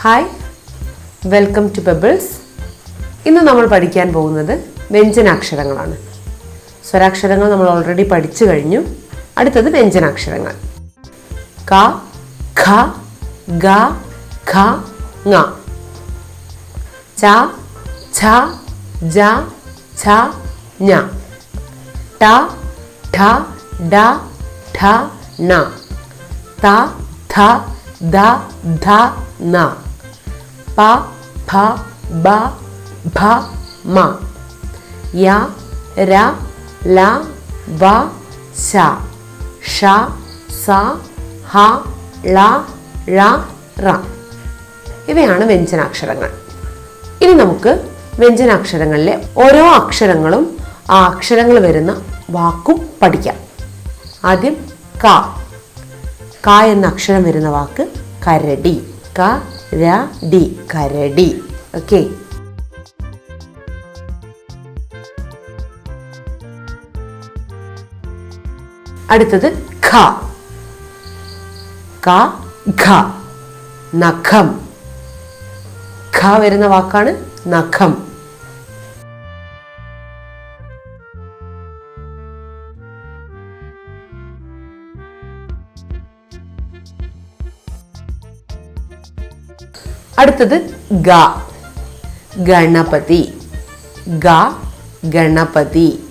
Hi welcome to pebbles ഇന്ന് നമ്മൾ പഠിക്കാൻ പോകുന്നത് വ്യഞ്ജനാക്ഷരങ്ങളാണ്. സ്വരാക്ഷരങ്ങൾ നമ്മൾ ഓൾറെഡി പഠിച്ചു കഴിഞ്ഞു. അടുത്തത് വ്യഞ്ജനാക്ഷരങ്ങൾ. ക ഖ ഗ ഖ ങ. ച ഛ ജ ഛ ഞ. ട ഠ ഡ ഠ ന ത ഥ ദ ധ ന. പ ഭ ബ ഭ മ. യ ര ല വ ശ. ഷ സ ഹ ള ഴ റ. ഇവയാണ് വ്യഞ്ജനാക്ഷരങ്ങൾ. ഇനി നമുക്ക് വ്യഞ്ജനാക്ഷരങ്ങളിലെ ഓരോ അക്ഷരങ്ങളും ആ അക്ഷരങ്ങൾ വരുന്ന വാക്കും പഠിക്കാം. ആദ്യം ക. ക എന്ന അക്ഷരം വരുന്ന വാക്ക് കരടി. ക ര ഡി കരടി. ഓക്കെ അടുത്തത് ഖ. ക ഖ. നഖം. ഖ വരുന്ന വാക്കാണ് നഖം. അടുത്തത് ഗ. ഗണപതി. ഗ ഗണപതി.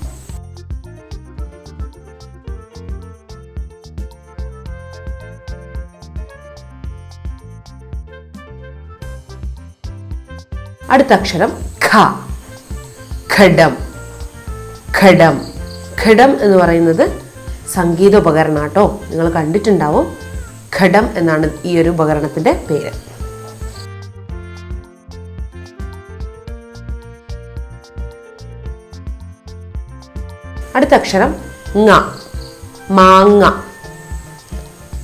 അടുത്ത അക്ഷരം ഖ. ഖഡം. ഖഡം. ഖഡം എന്ന് പറയുന്നത് സംഗീത കേട്ടോ നിങ്ങൾ കണ്ടിട്ടുണ്ടാവും. ഖഡം എന്നാണ് ഈ ഒരു ഉപകരണത്തിന്റെ പേര്. അടുത്ത അക്ഷരം ങ. മാങ്ങ.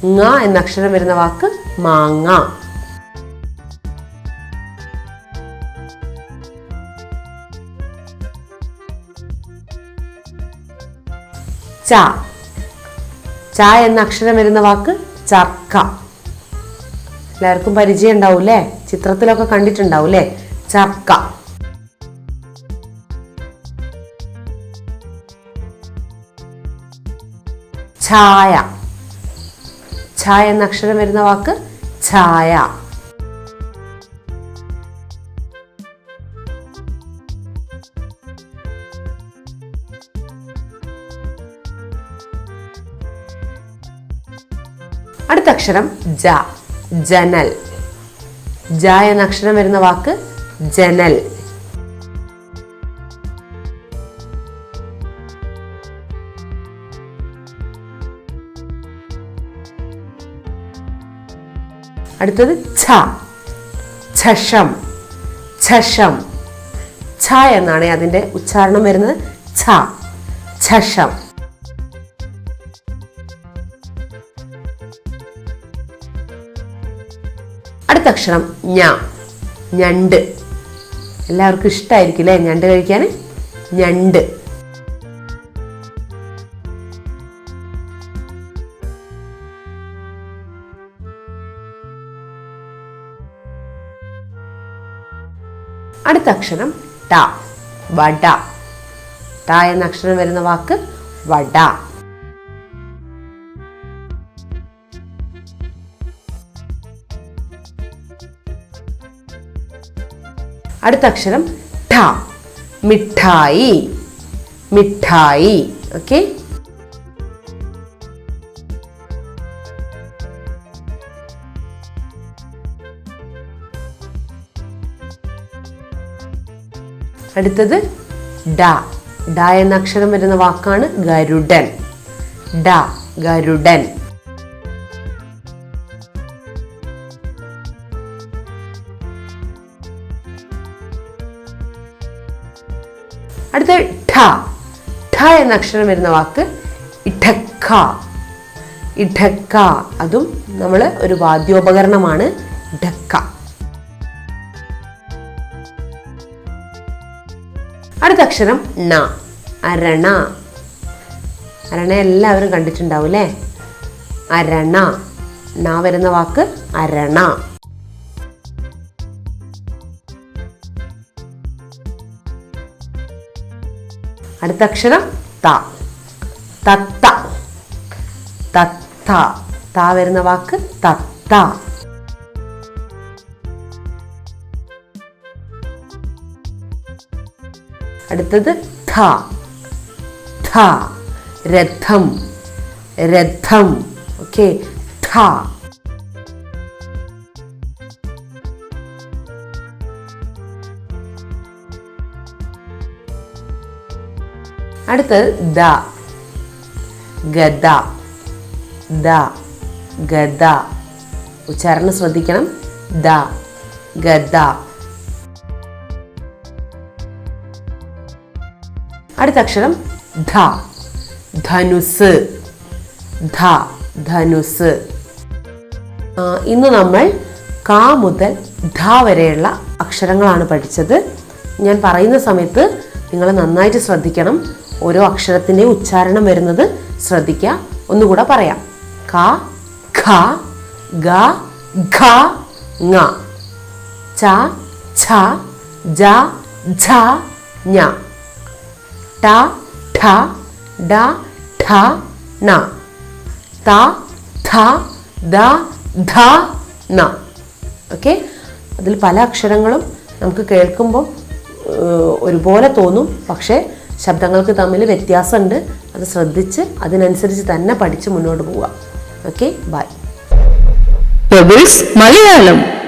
ങ എന്ന അക്ഷരം വരുന്ന വാക്ക് മാങ്ങ. ച. ച എന്ന അക്ഷരം വരുന്ന വാക്ക് ചർക്ക. എല്ലാവർക്കും പരിചയം ഉണ്ടാവൂലേ ചിത്രത്തിലൊക്കെ കണ്ടിട്ടുണ്ടാവൂലേ ചർക്ക. ഛായ. ഛായ എന്ന അക്ഷരം വരുന്ന വാക്ക് ഛായ. അടുത്ത അക്ഷരം ജ. ജനൽ. ജ എന്ന അക്ഷരം വരുന്ന വാക്ക് ജനൽ. അടുത്തത് ഛ. ഛഷം. ഛഷം. ഛ എന്നാണ് അതിന്റെ ഉച്ചാരണം വരുന്നത്. ഛ. ഛഷം. അടുത്ത അക്ഷരം ഞ. ഞണ്ട്. എല്ലാവർക്കും ഇഷ്ടമായിരിക്കും അല്ലേ? ഞണ്ട് കഴിക്കാൻ. ഞണ്ട്. അടുത്ത അക്ഷരം ട. വട. ട എന്ന അക്ഷരം വരുന്ന വാക്ക് വട. അടുത്ത അക്ഷരം ഠ. മിഠായി. മിഠായി. ഓക്കെ? അടുത്തത് ഡ. ഡ എന്ന അക്ഷരം വരുന്ന വാക്കാണ് ഗരുഡൻ. ഡ ഗരുഡൻ. അടുത്ത ഠ. ഠ എന്ന അക്ഷരം വരുന്ന വാക്ക് ഇഠക്ക. ഇഠക്ക അതും നമ്മൾ ഒരു വാദ്യോപകരണമാണ് ഇഠക്ക. അടുത്ത അക്ഷരം ണ. അരണ. അരണ എല്ലാവരും കണ്ടിട്ടുണ്ടാവും അല്ലേ അരണ. ണ വരുന്ന വാക്ക് അരണ. അടുത്ത അക്ഷരം ത. തത്ത. തത്ത. ത വരുന്ന വാക്ക് തത്ത. അടുത്തത് ഥ ഥ രഥം. രഥം. ഓക്കെ. ഥ അടുത്തത് ദ ഗദ. ദ ഗദ. ഉച്ചാരണം ശ്രദ്ധിക്കണം. ദ ഗദ. അടുത്ത അക്ഷരം ധ. ധനുസ്. ധ ധനുസ്. ഇന്ന് നമ്മൾ കാ മുതൽ ധ വരെയുള്ള അക്ഷരങ്ങളാണ് പഠിച്ചത്. ഞാൻ പറയുന്ന സമയത്ത് നിങ്ങൾ നന്നായിട്ട് ശ്രദ്ധിക്കണം. ഓരോ അക്ഷരത്തിന്റെയും ഉച്ചാരണം വരുന്നത് ശ്രദ്ധിക്കുക. ഒന്നുകൂടെ പറയാം. കാ ഖ ഗ ഘ ങ. ച ഛ ജ ഝ ഞ. ട ഠ ഡ ഠ ന. ത ഥ ദ ധ ന. ഓക്കെ? അതിൽ പല അക്ഷരങ്ങളും നമുക്ക് കേൾക്കുമ്പോൾ ഒരുപോലെ തോന്നും. പക്ഷേ ശബ്ദങ്ങൾക്ക് തമ്മിൽ വ്യത്യാസമുണ്ട്. അത് ശ്രദ്ധിച്ച് അതിനനുസരിച്ച് തന്നെ പഠിച്ച് മുന്നോട്ട് പോവുക. ഓക്കെ? ബൈ. മലയാളം.